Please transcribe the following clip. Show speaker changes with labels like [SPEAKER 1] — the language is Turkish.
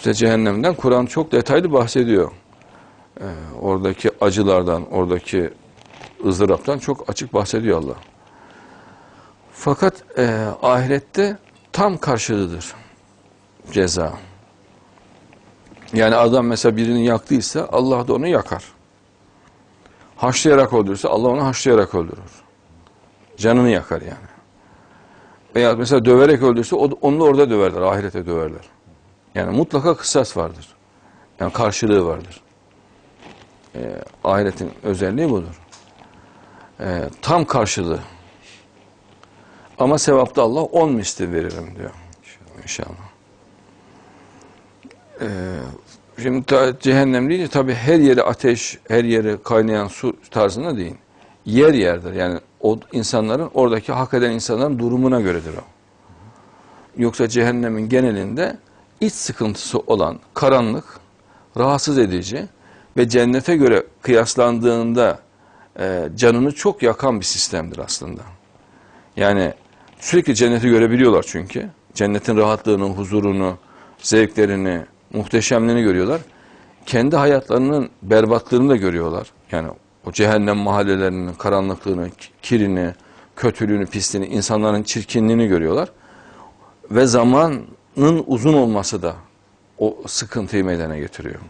[SPEAKER 1] İşte cehennemden Kur'an çok detaylı bahsediyor. Ee, oradaki acılardan, oradaki ızdıraptan çok açık bahsediyor Allah. Fakat e, ahirette tam karşılığıdır ceza. Yani adam mesela birini yaktıysa Allah da onu yakar. Haşlayarak öldürürse Allah onu haşlayarak öldürür. Canını yakar yani. Veya mesela döverek öldürse onu da orada döverler, ahirete döverler. Yani mutlaka kısas vardır. Yani karşılığı vardır. Ee, ahiretin özelliği budur. Ee, tam karşılığı. Ama sevapta Allah on misli veririm diyor. İnşallah. Ee, şimdi cehennem deyince tabii her yeri ateş, her yeri kaynayan su tarzında değil. Yer yerdir. Yani o insanların, oradaki hak eden insanların durumuna göredir o. Yoksa cehennemin genelinde iç sıkıntısı olan karanlık, rahatsız edici ve cennete göre kıyaslandığında e, canını çok yakan bir sistemdir aslında. Yani sürekli cenneti görebiliyorlar çünkü. Cennetin rahatlığını, huzurunu, zevklerini, muhteşemliğini görüyorlar. Kendi hayatlarının berbatlığını da görüyorlar. Yani o cehennem mahallelerinin karanlıklığını, kirini, kötülüğünü, pisliğini, insanların çirkinliğini görüyorlar. Ve zamanın uzun olması da o sıkıntıyı meydana getiriyor.